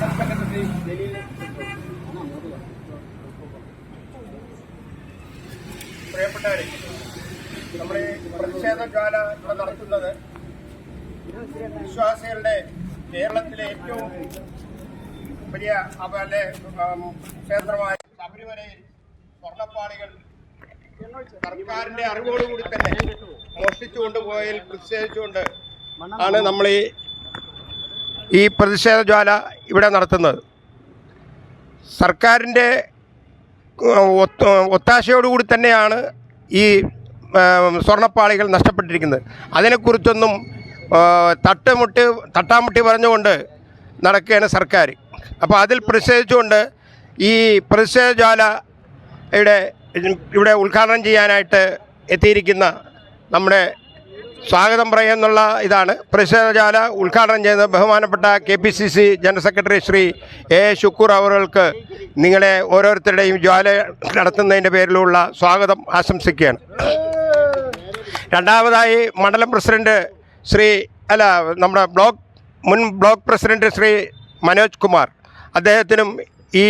Secretary Jaleel പ്രിയപ്പെട്ടവരെ നമ്മുടെ പ്രതിഷേധ ജ്വാല ഇവിടെ നടത്തുന്നത് വിശ്വാസികളുടെ കേരളത്തിലെ ഏറ്റവും വലിയ ഉം, ക്ഷേത്രമായ ശബരിമലയിൽ സ്വർണപ്പാളികൾ സർക്കാരിന്റെ അറിവോടുകൂടി തന്നെ മോഷ്ടിച്ചുകൊണ്ട് പോയതിൽ പ്രതിഷേധിച്ചുകൊണ്ട് ആണ് നമ്മൾ ഈ ഈ പ്രതിഷേധ ജ്വാല ഇവിടെ നടത്തുന്നത്. സർക്കാരിന്റെ ഒത്ത- ഒത്താശയോടുകൂടി തന്നെയാണ് ഈ സ്വർണപ്പാളികൾ നഷ്ടപ്പെട്ടിരിക്കുന്നത്. അതിനെക്കുറിച്ചൊന്നും തട്ടുമുട്ടി തട്ടാമുട്ടി പറഞ്ഞുകൊണ്ട് നടക്കുകയാണ് സർക്കാർ അപ്പോൾ അതിൽ പ്രതിഷേധിച്ചുകൊണ്ട് ഈ പ്രതിഷേധ ജ്വാലയുടെ ഇവിടെ ഉദ്ഘാടനം ചെയ്യാനായിട്ട് എത്തിയിരിക്കുന്ന നമ്മുടെ സ്വാഗതം പറയുന്നുള്ള ഇതാണ്. പ്രതിഷേധജാല ഉദ്ഘാടനം ചെയ്ത ബഹുമാനപ്പെട്ട K P C C general secretary Shri A Shukkur അവറുകൾക്ക് നിങ്ങളെ ഓരോരുത്തരുടെയും ജ്വാല നടത്തുന്നതിന്റെ പേരിലുള്ള സ്വാഗതം ആശംസിക്കുകയാണ്. രണ്ടാമതായി മണ്ഡലം പ്രസിഡന്റ് ശ്രീ അല്ല നമ്മുടെ ബ്ലോക്ക് മുൻ ബ്ലോക്ക് പ്രസിഡന്റ് ശ്രീ മനോജ് കുമാർ. അദ്ദേഹത്തിനും ഈ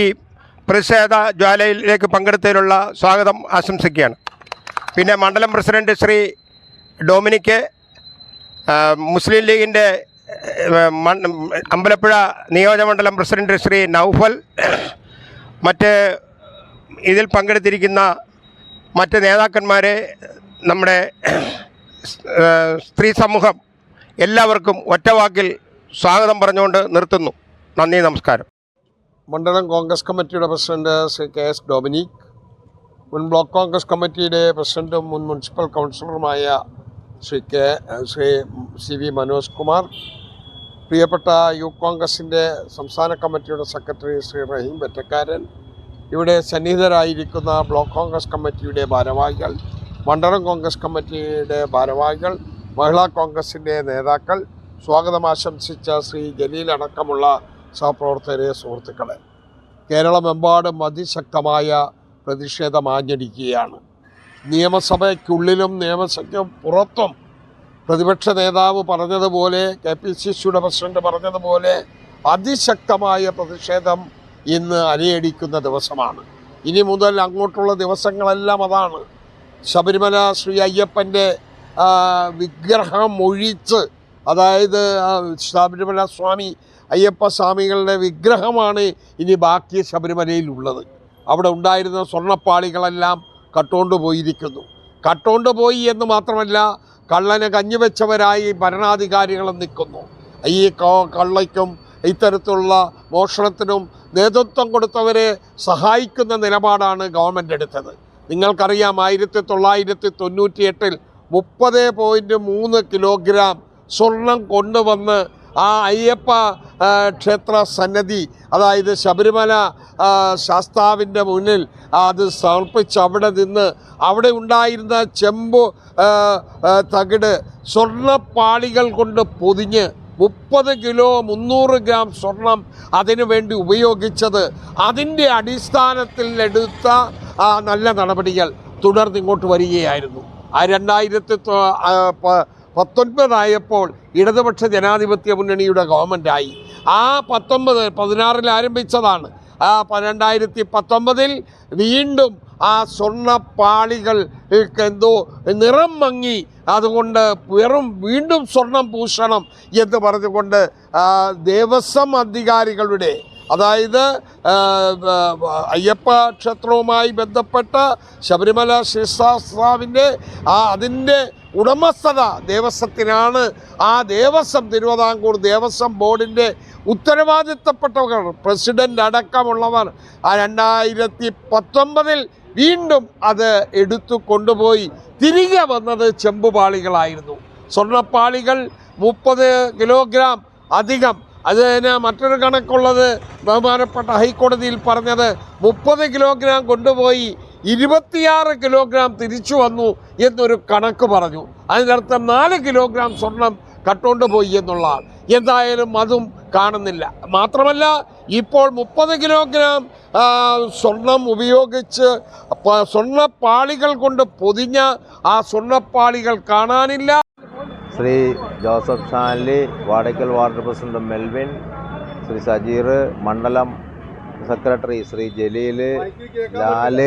പ്രതിഷേധ ജ്വാലയിലേക്ക് പങ്കെടുത്തതിനുള്ള സ്വാഗതം ആശംസിക്കുകയാണ്. പിന്നെ മണ്ഡലം പ്രസിഡന്റ് ശ്രീ ഡൊമിനിക്ക് മുസ്ലിം ലീഗിന്റെ അമ്പലപ്പുഴ നിയോജകമണ്ഡലം പ്രസിഡന്റ് ശ്രീ നൗഫൽ മറ്റ് ഇതിൽ പങ്കെടുത്തിരിക്കുന്ന മറ്റ് നേതാക്കന്മാരെ നമ്മുടെ സ്ത്രീ സമൂഹം എല്ലാവർക്കും ഒറ്റവാക്കിൽ സ്വാഗതം പറഞ്ഞുകൊണ്ട് നിർത്തുന്നു. നന്ദി നമസ്കാരം. മണ്ഡലം കോൺഗ്രസ് കമ്മിറ്റിയുടെ president Shri K S Dominic മുൻ ബ്ലോക്ക് കോൺഗ്രസ് കമ്മിറ്റിയുടെ പ്രസിഡന്റും മുൻ municipal കൗൺസിലറുമായ Shri K Shri C V Manoj Kumar പ്രിയപ്പെട്ട യൂത്ത് കോൺഗ്രസിന്റെ സംസ്ഥാന കമ്മിറ്റിയുടെ സെക്രട്ടറി ശ്രീ റഹീം വെറ്റക്കാരൻ ഇവിടെ സന്നിഹിതരായിരിക്കുന്ന ബ്ലോക്ക് കോൺഗ്രസ് കമ്മിറ്റിയുടെ ഭാരവാഹികൾ മണ്ഡലം കോൺഗ്രസ് കമ്മിറ്റിയുടെ ഭാരവാഹികൾ മഹിളാ കോൺഗ്രസിന്റെ നേതാക്കൾ സ്വാഗതം ആശംസിച്ച ശ്രീ ജലീൽ അടക്കമുള്ള സഹപ്രവർത്തകരെ സുഹൃത്തുക്കളെ. കേരളമെമ്പാടും അതിശക്തമായ പ്രതിഷേധം ആഞ്ഞടിക്കുകയാണ്. നിയമസഭയ്ക്കുള്ളിലും നിയമസഭയ്ക്ക് പുറത്തും പ്രതിപക്ഷ നേതാവ് പറഞ്ഞതുപോലെ കെ പി സി സിയുടെ പ്രസിഡന്റ് പറഞ്ഞതുപോലെ അതിശക്തമായ പ്രതിഷേധം ഇന്ന് അലയടിക്കുന്ന ദിവസമാണ്. ഇനി മുതൽ അങ്ങോട്ടുള്ള ദിവസങ്ങളെല്ലാം അതാണ്. ശബരിമല ശ്രീ അയ്യപ്പന്റെ വിഗ്രഹം ഒഴിച്ച് അതായത് ശബരിമല സ്വാമി അയ്യപ്പ സ്വാമികളുടെ വിഗ്രഹമാണ് ഇനി ബാക്കി ശബരിമലയിലുള്ളത്. അവിടെ ഉണ്ടായിരുന്ന സ്വർണപ്പാളികളെല്ലാം കട്ടുകൊണ്ട് പോയിരിക്കുന്നു. കട്ടുകൊണ്ട് പോയി എന്ന് മാത്രമല്ല കള്ളനെ കഞ്ഞിവെച്ചവരായി ഭരണാധികാരികൾ നിൽക്കുന്നു. ഈ കള്ളയ്ക്കും ഇത്തരത്തിലുള്ള മോഷണത്തിനും നേതൃത്വം കൊടുത്തവരെ സഹായിക്കുന്ന നിലപാടാണ് ഗവൺമെന്റ് എടുത്തത്. നിങ്ങൾക്കറിയാം ആയിരത്തി തൊള്ളായിരത്തി തൊണ്ണൂറ്റി എട്ടിൽ മുപ്പത് പോയിന്റ് മൂന്ന് കിലോഗ്രാം സ്വർണം കൊണ്ടുവന്ന് ആ അയ്യപ്പ ക്ഷേത്ര സന്നദ്ധി അതായത് ശബരിമല ശാസ്താവിന്റെ മുന്നിൽ അത് സമർപ്പിച്ച് അവിടെ നിന്ന് അവിടെ ഉണ്ടായിരുന്ന ചെമ്പ് തകിട് സ്വർണപ്പാളികൾ കൊണ്ട് പൊതിഞ്ഞ് മുപ്പത് കിലോ മുന്നൂറ് ഗ്രാം സ്വർണം അതിനു വേണ്ടി ഉപയോഗിച്ചത്. അതിന്റെ അടിസ്ഥാനത്തിൽ എടുത്ത ആ, നല്ല നടപടികൾ തുടർന്ന് ഇങ്ങോട്ട് വരികയായിരുന്നു. ആ രണ്ടായിരത്തി പത്തൊൻപതായപ്പോൾ ഇടതുപക്ഷ ജനാധിപത്യ മുന്നണിയുടെ ഗവൺമെന്റായി ആ പത്തൊമ്പത് പതിനാറിൽ ആരംഭിച്ചതാണ്. ആ പന്ത്രണ്ടായിരത്തി രണ്ടായിരത്തി പത്തൊമ്പതിൽ വീണ്ടും ആ സ്വർണപ്പാളികൾ എന്തോ നിറം മങ്ങി. അതുകൊണ്ട് വെറും വീണ്ടും സ്വർണം പൂഷണം എന്ന് പറഞ്ഞുകൊണ്ട് ദേവസ്വം അധികാരികളുടെ അതായത് അയ്യപ്പ ക്ഷേത്രവുമായി ബന്ധപ്പെട്ട ശബരിമല ശിവശാസ്താവിന്റെ ആ അതിന്റെ ഉടമസ്ഥത ദേവസ്വത്തിനാണ്. ആ ദേവസ്വം തിരുവിതാംകൂർ ദേവസ്വം ബോർഡിന്റെ ഉത്തരവാദിത്തപ്പെട്ടവർ പ്രസിഡന്റ് അടക്കമുള്ളവർ ആ രണ്ടായിരത്തി പത്തൊമ്പതിൽ വീണ്ടും അത് എടുത്തു കൊണ്ടുപോയി. തിരികെ വന്നത് ചെമ്പുപാളികളായിരുന്നു. സ്വർണപ്പാളികൾ മുപ്പത് കിലോഗ്രാം അധികം. അതിന് മറ്റൊരു കണക്കുള്ളത് ബഹുമാനപ്പെട്ട ഹൈക്കോടതിയിൽ പറഞ്ഞത് മുപ്പത് കിലോഗ്രാം കൊണ്ടുപോയി ഇരുപത്തിയാറ് കിലോഗ്രാം തിരിച്ചു വന്നു എന്നൊരു കണക്ക് പറഞ്ഞു. അതിനർത്ഥം നാല് കിലോഗ്രാം സ്വർണം കട്ടുകൊണ്ട് പോയി എന്നുള്ളതാണ്. എന്തായാലും അതും കാണുന്നില്ല. മാത്രമല്ല ഇപ്പോൾ മുപ്പത് കിലോഗ്രാം സ്വർണം ഉപയോഗിച്ച് സ്വർണപ്പാളികൾ കൊണ്ട് പൊതിഞ്ഞ ആ സ്വർണപ്പാളികൾ കാണാനില്ല. ശ്രീ ജോസഫ് ഷാൻലി വാടക്കൽ വാർഡ് പ്രസിഡന്റ് മെൽവിൻ ശ്രീ സജീർ മണ്ഡലം സെക്രട്ടറി ശ്രീ ജലീൽ ലാൽ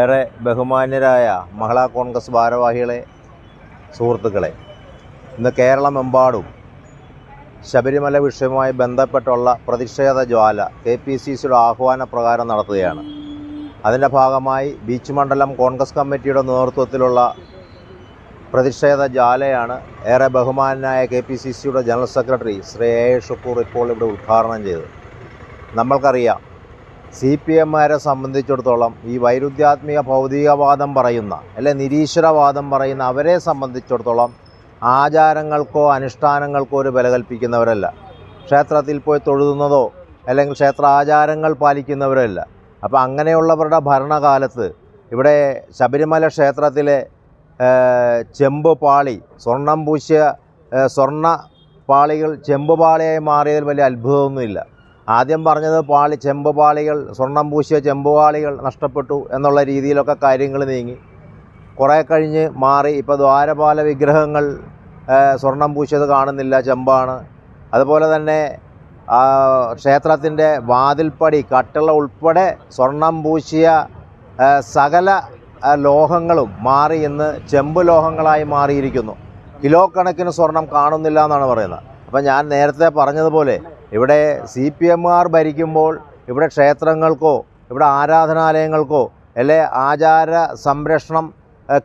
ഏറെ ബഹുമാന്യരായ മഹിളാ കോൺഗ്രസ് ഭാരവാഹികളെ സുഹൃത്തുക്കളെ ഇന്ന് കേരളമെമ്പാടും ശബരിമല വിഷയവുമായി ബന്ധപ്പെട്ടുള്ള പ്രതിഷേധ ജ്വാല കെ പി സി സിയുടെ ആഹ്വാന പ്രകാരം നടത്തുകയാണ്. അതിന്റെ ഭാഗമായി ബീച്ച് മണ്ഡലം കോൺഗ്രസ് കമ്മിറ്റിയുടെ നേതൃത്വത്തിലുള്ള പ്രതിഷേധ ജാലയാണ് ഏറെ ബഹുമാനായ കെ പി സി സിയുടെ general secretary Shri A Shukkur ഇപ്പോൾ ഇവിടെ ഉദ്ഘാടനം ചെയ്തത്. നമ്മൾക്കറിയാം സി പി എമ്മാരെ സംബന്ധിച്ചിടത്തോളം ഈ വൈരുദ്ധ്യാത്മിക ഭൗതികവാദം പറയുന്ന അല്ലെ നിരീശ്വരവാദം പറയുന്ന അവരെ സംബന്ധിച്ചിടത്തോളം ആചാരങ്ങൾക്കോ അനുഷ്ഠാനങ്ങൾക്കോ ഒരു വില കൽപ്പിക്കുന്നവരല്ല. ക്ഷേത്രത്തിൽ പോയി തൊഴുതുന്നതോ അല്ലെങ്കിൽ ക്ഷേത്ര ആചാരങ്ങൾ പാലിക്കുന്നവരല്ല. അപ്പോൾ അങ്ങനെയുള്ളവരുടെ ഭരണകാലത്ത് ഇവിടെ ശബരിമല ക്ഷേത്രത്തിലെ ചെമ്പ് പാളി. സ്വർണം പൂശിയ സ്വർണ പാളികൾ ചെമ്പ് പാളിയായി മാറിയതിൽ വലിയ അത്ഭുതമൊന്നുമില്ല. ആദ്യം പറഞ്ഞത് പാളി ചെമ്പ് പാളികൾ സ്വർണം പൂശിയ ചെമ്പ് പാളികൾ നഷ്ടപ്പെട്ടു എന്നുള്ള രീതിയിലൊക്കെ കാര്യങ്ങൾ നീങ്ങി. കുറേ കഴിഞ്ഞ് മാറി. ഇപ്പോൾ ദ്വാരപാല വിഗ്രഹങ്ങൾ സ്വർണം പൂശിയത് കാണുന്നില്ല ചെമ്പാണ്. അതുപോലെ തന്നെ ക്ഷേത്രത്തിന്റെ വാതിൽപ്പടി കട്ടള ഉൾപ്പെടെ സ്വർണം പൂശിയ സകല ലോഹങ്ങളും മാറി ഇന്ന് ചെമ്പ് ലോഹങ്ങളായി മാറിയിരിക്കുന്നു. കിലോ കണക്കിന് സ്വർണം കാണുന്നില്ല എന്നാണ് പറയുന്നത്. അപ്പം ഞാൻ നേരത്തെ പറഞ്ഞതുപോലെ ഇവിടെ സി പി എമ്മുകാർ ഭരിക്കുമ്പോൾ ഇവിടെ ക്ഷേത്രങ്ങൾക്കോ ഇവിടെ ആരാധനാലയങ്ങൾക്കോ അല്ലെ ആചാര സംരക്ഷണം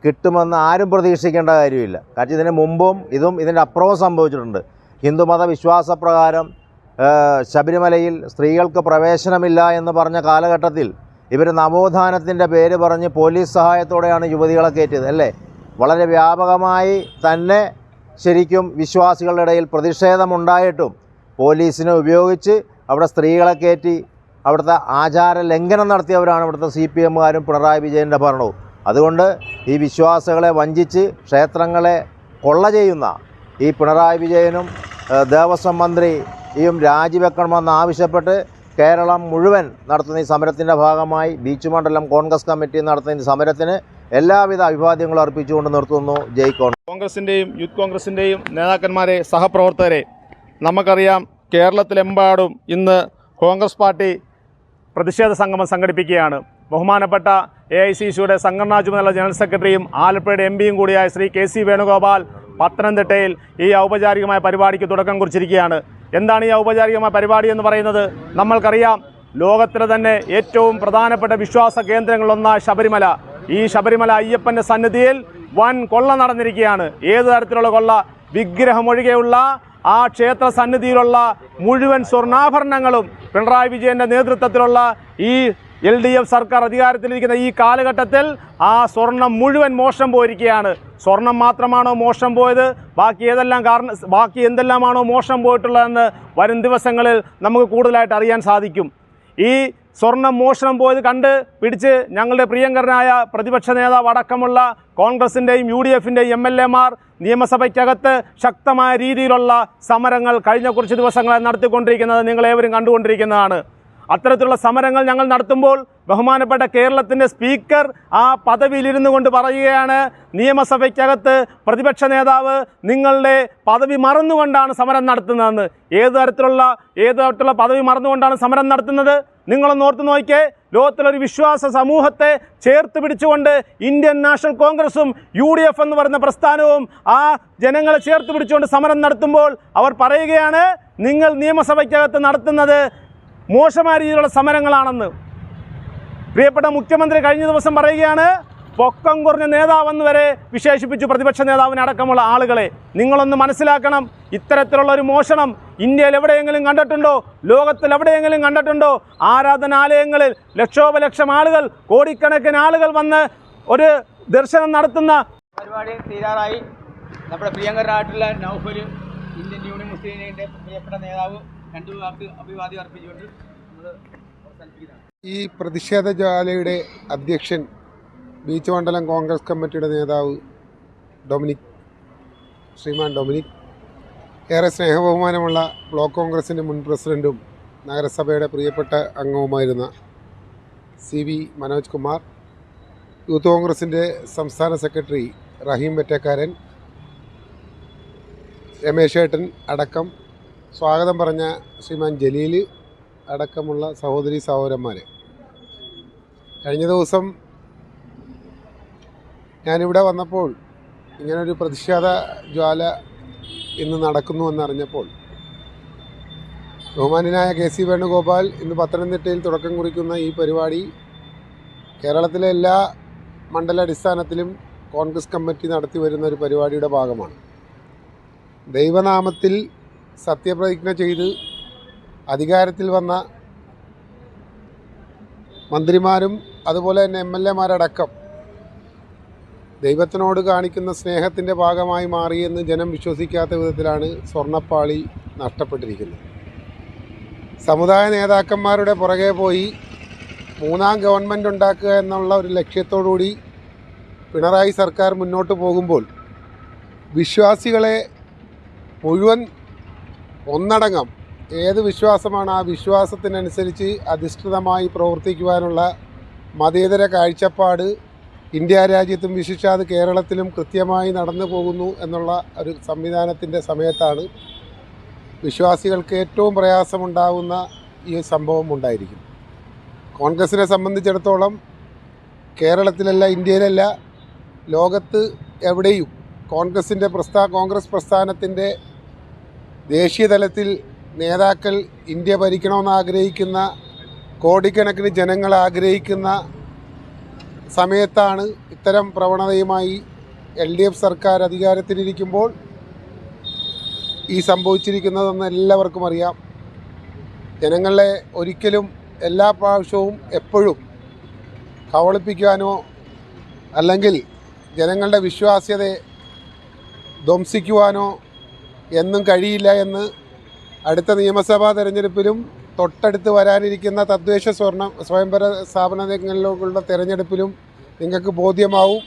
കിട്ടുമെന്ന് ആരും പ്രതീക്ഷിക്കേണ്ട കാര്യമില്ല. കാരണം ഇതിന് മുമ്പും ഇതും ഇതിന്റെ അപ്പുറവും സംഭവിച്ചിട്ടുണ്ട്. ഹിന്ദുമത വിശ്വാസപ്രകാരം ശബരിമലയിൽ സ്ത്രീകൾക്ക് പ്രവേശനമില്ല എന്ന് പറഞ്ഞ കാലഘട്ടത്തിൽ ഇവർ നവോത്ഥാനത്തിന്റെ പേര് പറഞ്ഞ് പോലീസ് സഹായത്തോടെയാണ് യുവതികളെ കയറ്റിയത് അല്ലേ? വളരെ വ്യാപകമായി തന്നെ ശരിക്കും വിശ്വാസികളുടെ ഇടയിൽ പ്രതിഷേധമുണ്ടായിട്ടും പോലീസിനെ ഉപയോഗിച്ച് അവിടെ സ്ത്രീകളെ കയറ്റി അവിടുത്തെ ആചാര ലംഘനം നടത്തിയവരാണ് ഇവിടുത്തെ സി പി എമ്മുകാരും പിണറായി വിജയന്റെ ഭരണവും. അതുകൊണ്ട് ഈ വിശ്വാസികളെ വഞ്ചിച്ച് ക്ഷേത്രങ്ങളെ കൊള്ള ചെയ്യുന്ന ഈ പിണറായി വിജയനും ദേവസ്വം മന്ത്രിയും രാജിവെക്കണമെന്ന് ആവശ്യപ്പെട്ട് കേരളം മുഴുവൻ നടത്തുന്ന ഈ സമരത്തിന്റെ ഭാഗമായി ബീച്ച് മണ്ഡലം കോൺഗ്രസ് കമ്മിറ്റി നടത്തുന്ന ഈ സമരത്തിന് എല്ലാവിധ അഭിവാദ്യങ്ങളും അർപ്പിച്ചുകൊണ്ട് നിർത്തുന്നു. ജയ് കോൺഗ്രസ് കോൺഗ്രസിന്റെയും യൂത്ത് കോൺഗ്രസിന്റെയും നേതാക്കന്മാരെ സഹപ്രവർത്തകരെ നമുക്കറിയാം കേരളത്തിലെമ്പാടും ഇന്ന് കോൺഗ്രസ് പാർട്ടി പ്രതിഷേധ സംഗമം സംഘടിപ്പിക്കുകയാണ്. ബഹുമാനപ്പെട്ട എ ഐ സി സിയുടെ സംഘടനാ ചുമതല ജനറൽ സെക്രട്ടറിയും ആലപ്പുഴയുടെ എം പിയും കൂടിയായ ശ്രീ കെ സി വേണുഗോപാൽ പത്തനംതിട്ടയിൽ ഈ ഔപചാരികമായ പരിപാടിക്ക് തുടക്കം കുറിച്ചിരിക്കുകയാണ്. എന്താണ് ഈ ഔപചാരികമായ പരിപാടി എന്ന് പറയുന്നത്? നമ്മൾക്കറിയാം ലോകത്തിലെ തന്നെ ഏറ്റവും പ്രധാനപ്പെട്ട വിശ്വാസ കേന്ദ്രങ്ങളിലൊന്നായ ശബരിമല. ഈ ശബരിമല അയ്യപ്പന്റെ സന്നിധിയിൽ വൻ കൊള്ള നടന്നിരിക്കുകയാണ്. ഏത് തരത്തിലുള്ള കൊള്ള? വിഗ്രഹമൊഴികെയുള്ള ആ ക്ഷേത്ര സന്നിധിയിലുള്ള മുഴുവൻ സ്വർണാഭരണങ്ങളും പിണറായി വിജയന്റെ നേതൃത്വത്തിലുള്ള ഈ എൽ ഡി എഫ് സർക്കാർ അധികാരത്തിലിരിക്കുന്ന ഈ കാലഘട്ടത്തിൽ ആ സ്വർണം മുഴുവൻ മോഷണം പോയിരിക്കുകയാണ്. സ്വർണം മാത്രമാണോ മോശം പോയത്? ബാക്കി ഏതെല്ലാം കാരണം ബാക്കി എന്തെല്ലാമാണോ മോശം പോയിട്ടുള്ളതെന്ന് വരും ദിവസങ്ങളിൽ നമുക്ക് കൂടുതലായിട്ട് അറിയാൻ സാധിക്കും. ഈ സ്വർണം മോഷണം പോയത് കണ്ട് പിടിച്ച് ഞങ്ങളുടെ പ്രിയങ്കരനായ പ്രതിപക്ഷ നേതാവ് അടക്കമുള്ള കോൺഗ്രസിന്റെയും യു ഡി എഫിന്റെയും എം എൽ എമാർ നിയമസഭയ്ക്കകത്ത് ശക്തമായ രീതിയിലുള്ള സമരങ്ങൾ കഴിഞ്ഞ കുറച്ച് ദിവസങ്ങളെ നടത്തിക്കൊണ്ടിരിക്കുന്നത് നിങ്ങളേവരും കണ്ടുകൊണ്ടിരിക്കുന്നതാണ്. അത്തരത്തിലുള്ള സമരങ്ങൾ ഞങ്ങൾ നടത്തുമ്പോൾ ബഹുമാനപ്പെട്ട കേരളത്തിന്റെ സ്പീക്കർ ആ പദവിയിലിരുന്നു കൊണ്ട് പറയുകയാണ് നിയമസഭയ്ക്കകത്ത് പ്രതിപക്ഷ നേതാവ് നിങ്ങളുടെ പദവി മറന്നുകൊണ്ടാണ് സമരം നടത്തുന്നതെന്ന്. ഏത് തരത്തിലുള്ള ഏത് തരത്തിലുള്ള പദവി മറന്നുകൊണ്ടാണ് സമരം നടത്തുന്നത്? നിങ്ങളൊന്ന് ഓർത്ത് നോക്കിയേ ലോകത്തിലൊരു വിശ്വാസ സമൂഹത്തെ ചേർത്ത് പിടിച്ചുകൊണ്ട് ഇന്ത്യൻ നാഷണൽ കോൺഗ്രസും യു ഡി എഫ് എന്ന് പറയുന്ന പ്രസ്ഥാനവും ആ ജനങ്ങളെ ചേർത്ത് പിടിച്ചുകൊണ്ട് സമരം നടത്തുമ്പോൾ അവർ പറയുകയാണ് നിങ്ങൾ നിയമസഭയ്ക്കകത്ത് നടത്തുന്നത് മോശമായ രീതിയിലുള്ള സമരങ്ങളാണെന്ന്. പ്രിയപ്പെട്ട മുഖ്യമന്ത്രി കഴിഞ്ഞ ദിവസം പറയുകയാണ് പൊക്കം കുറഞ്ഞ നേതാവെന്ന് വരെ വിശേഷിപ്പിച്ചു പ്രതിപക്ഷ നേതാവിനെ അടക്കമുള്ള ആളുകളെ. നിങ്ങളൊന്ന് മനസ്സിലാക്കണം ഇത്തരത്തിലുള്ള ഒരു മോഷണം ഇന്ത്യയിൽ എവിടെയെങ്കിലും കണ്ടിട്ടുണ്ടോ? ലോകത്തിൽ എവിടെയെങ്കിലും കണ്ടിട്ടുണ്ടോ? ആരാധനാലയങ്ങളിൽ ലക്ഷോപലക്ഷം ആളുകൾ കോടിക്കണക്കിന് ആളുകൾ വന്ന് ഒരു ദർശനം നടത്തുന്ന പരിപാടി തീരാറായി നമ്മുടെ പ്രിയങ്കരനായിട്ടുള്ള നൗഫൽ ഇന്ത്യൻ യൂണിയൻ മുസ്ലിം ലീഗിന്റെ പ്രിയപ്പെട്ട നേതാവ് രണ്ടു വാക്ക് അഭിവാദ്യം അർപ്പിച്ചുകൊണ്ട് ഈ പ്രതിഷേധ ജ്വാലയുടെ അധ്യക്ഷൻ ബീച്ച് മണ്ഡലം കോൺഗ്രസ് കമ്മിറ്റിയുടെ നേതാവ് ഡൊമിനിക് ശ്രീമാൻ ഡൊമിനിക് ഏറെ സ്നേഹബഹുമാനമുള്ള ബ്ലോക്ക് കോൺഗ്രസിന്റെ മുൻ പ്രസിഡന്റും നഗരസഭയുടെ പ്രിയപ്പെട്ട അംഗവുമായിരുന്ന C V Manoj Kumar youth കോൺഗ്രസിന്റെ സംസ്ഥാന സെക്രട്ടറി റഹീം വെറ്റക്കാരൻ രമേശ് ഏട്ടൻ അടക്കം സ്വാഗതം പറഞ്ഞ ശ്രീമാൻ ജലീൽ അടക്കമുള്ള സഹോദരി സഹോദരന്മാർ കഴിഞ്ഞ ദിവസം ഞാനിവിടെ വന്നപ്പോൾ ഇങ്ങനൊരു പ്രതിഷേധ ജ്വാല ഇന്ന് നടക്കുന്നു എന്നറിഞ്ഞപ്പോൾ ബഹുമാനായ കെ സി വേണുഗോപാൽ ഇന്ന് പത്തനംതിട്ടയിൽ തുടക്കം കുറിക്കുന്ന ഈ പരിപാടി കേരളത്തിലെ എല്ലാ മണ്ഡലാടിസ്ഥാനത്തിലും കോൺഗ്രസ് കമ്മിറ്റി നടത്തി വരുന്ന ഒരു പരിപാടിയുടെ ഭാഗമാണ്. ദൈവനാമത്തിൽ സത്യപ്രതിജ്ഞ ചെയ്ത് അധികാരത്തിൽ വന്ന മന്ത്രിമാരും അതുപോലെ തന്നെ എം എൽ എമാരടക്കം ദൈവത്തിനോട് കാണിക്കുന്ന സ്നേഹത്തിന്റെ ഭാഗമായി മാറിയെന്ന് ജനം വിശ്വസിക്കാത്ത വിധത്തിലാണ് സ്വർണപ്പാളി നഷ്ടപ്പെട്ടിരിക്കുന്നത്. സമുദായ നേതാക്കന്മാരുടെ പുറകെ പോയി മൂന്നാം ഗവൺമെന്റ് ഉണ്ടാക്കുക എന്നുള്ള ഒരു ലക്ഷ്യത്തോടുകൂടി പിണറായി സർക്കാർ മുന്നോട്ട് പോകുമ്പോൾ വിശ്വാസികളെ മുഴുവൻ ഒന്നടങ്കം ഏത് വിശ്വാസമാണ് ആ വിശ്വാസത്തിനനുസരിച്ച് അധിഷ്ഠിതമായി പ്രവർത്തിക്കുവാനുള്ള മതേതര കാഴ്ചപ്പാട് ഇന്ത്യ രാജ്യത്തും വിശിഷാത് കേരളത്തിലും കൃത്യമായി നടന്നു പോകുന്നു എന്നുള്ള ഒരു സംവിധാനത്തിന്റെ സമയത്താണ് വിശ്വാസികൾക്ക് ഏറ്റവും പ്രയാസമുണ്ടാകുന്ന ഈ സംഭവം ഉണ്ടായിരിക്കും കോൺഗ്രസിനെ സംബന്ധിച്ചിടത്തോളം കേരളത്തിലല്ല ഇന്ത്യയിലല്ല ലോകത്ത് എവിടെയും കോൺഗ്രസിന്റെ പ്രസ്ഥാ കോൺഗ്രസ് പ്രസ്ഥാനത്തിന്റെ ദേശീയ തലത്തിൽ നേതാക്കൾ ഇന്ത്യ ഭരിക്കണമെന്ന് ആഗ്രഹിക്കുന്ന കോടിക്കണക്കിന് ജനങ്ങൾ ആഗ്രഹിക്കുന്ന സമയത്താണ് ഇത്തരം പ്രവണതയുമായി എൽ ഡി എഫ് സർക്കാർ അധികാരത്തിലിരിക്കുമ്പോൾ ഈ സംഭവിച്ചിരിക്കുന്നതെന്ന് എല്ലാവർക്കും അറിയാം. ജനങ്ങളെ ഒരിക്കലും എല്ലാ പ്രാവശ്യവും എപ്പോഴും കവളിപ്പിക്കാനോ അല്ലെങ്കിൽ ജനങ്ങളുടെ വിശ്വാസ്യതയെ ധ്വംസിക്കുവാനോ എന്നും കഴിയില്ല എന്ന് അടുത്ത നിയമസഭാ തെരഞ്ഞെടുപ്പിലും തൊട്ടടുത്ത് വരാനിരിക്കുന്ന തദ്ദേശ സ്വർണ സ്വയംഭര സ്ഥാപനങ്ങളിലുള്ള തെരഞ്ഞെടുപ്പിലും നിങ്ങൾക്ക് ബോധ്യമാവും.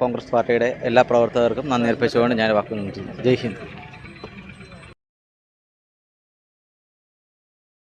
കോൺഗ്രസ് പാർട്ടിയുടെ എല്ലാ പ്രവർത്തകർക്കും നന്ദി അർപ്പിച്ചുകൊണ്ട് ഞാൻ വാക്കുകൾ ജയ് ഹിന്ദ്.